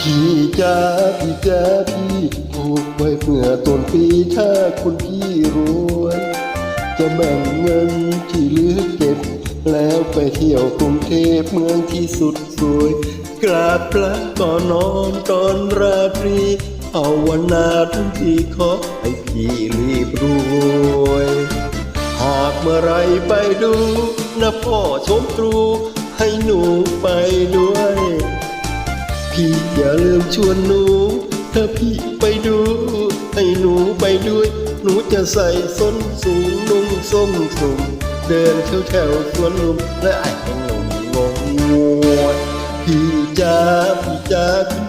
พี่จ้าพี่จ้าพี่ผูกไว้เมื่อต้นปีถ้าคุณพี่รวย จะแบ่งเงินที่เหลือเก็บ แล้วไปเที่ยวกรุงเทพเมืองที่สุดสวย กราบพระก่อนนอนตอนราตรีภาวนาทุกทีขอให้พี่รีบรวย หากเมื่อไรไปดู นะพ่อชมตรู ให้หนูไปด้วย พี่อย่าลืมชวนหนู ถ้าพี่ไปดูให้หนูไปด้วย หนูจะใส่ส้นสูงนุ่งส้มสูงเดินแถวแถวสวนลุมและไอ้ขนมงงงวยพี่จ้าพี่จ้าที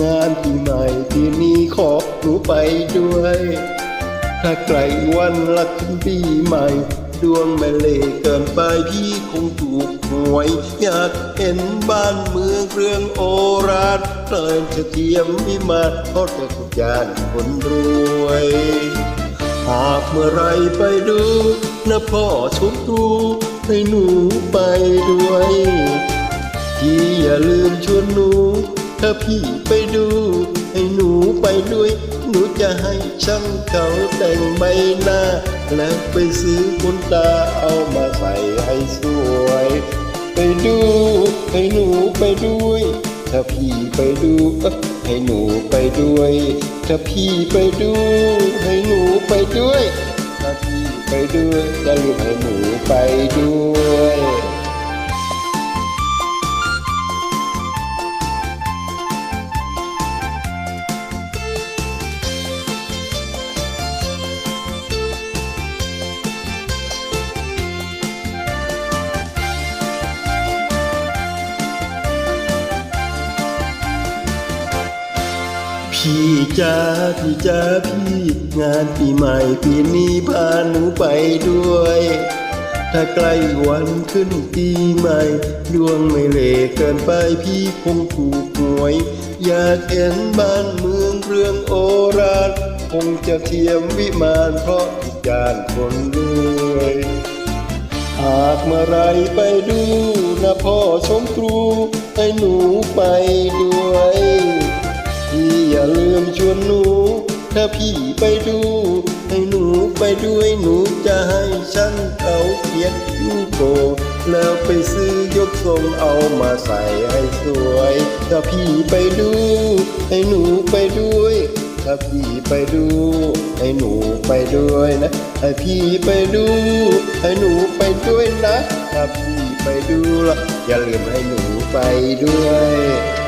งานปีใหม่ปีนี้ขอหนูไปด้วย ถ้าไกลวันละขึ้นปีใหม่ ดวงไม่เล่เกินไปพี่คงถูกหวย อยากเห็นบ้านเมืองเรื่องโอราชเพลินจะเทียมวิมานเพราะแต่ทุกอย่างคนรวย หากเมื่อไรไปดูนะพ่อชมดูให้หนูไปด้วยพี่อย่าลืมชวนหนู ถ้าพี่ไปดู ให้หนูไปด้วย หนูจะให้ช่างเขาแต่งใบหน้า แล้วไปซื้อขนตาเอามาใส่ให้สวย ไปดูให้หนูไปด้วย ถ้าพี่ไปดูเออให้หนูไปด้วย ถ้าพี่ไปดูให้หนูไปด้วย ถ้าพี่ไปด้วยอย่าลืมให้หนูไปด้วย พี่จ้าพี่จ้าพี่ งานปีใหม่ปีนี้พาหนูไปด้วย ถ้าใกล้วันขึ้นปีใหม่ ดวงไม่เลเกินไปพี่คงถูกหวย อยากเห็นบ้านเมืองเรื่องโอราชคงจะเทียมวิมานเพราะทุกอย่างคนรวยหากเมื่อไรไปดูนะพ่อชมครูให้หนูไปด้ ถ้าพี่ไปดู ให้หนูไปด้วยหนูจะให้ช่างเขาเขียนยูโกแล้วไปซื้อยกทรงเอามาใส่ให้สวย ถ้าพี่ไปดู ให้หนูไปด้วย ถ้าพี่ไปดู ให้หนูไปด้วยนะ ให้พี่ไปดู ให้หนูไปด้วยนะ ถ้าพี่ไปดูละอย่าลืมให้หนูไปด้วย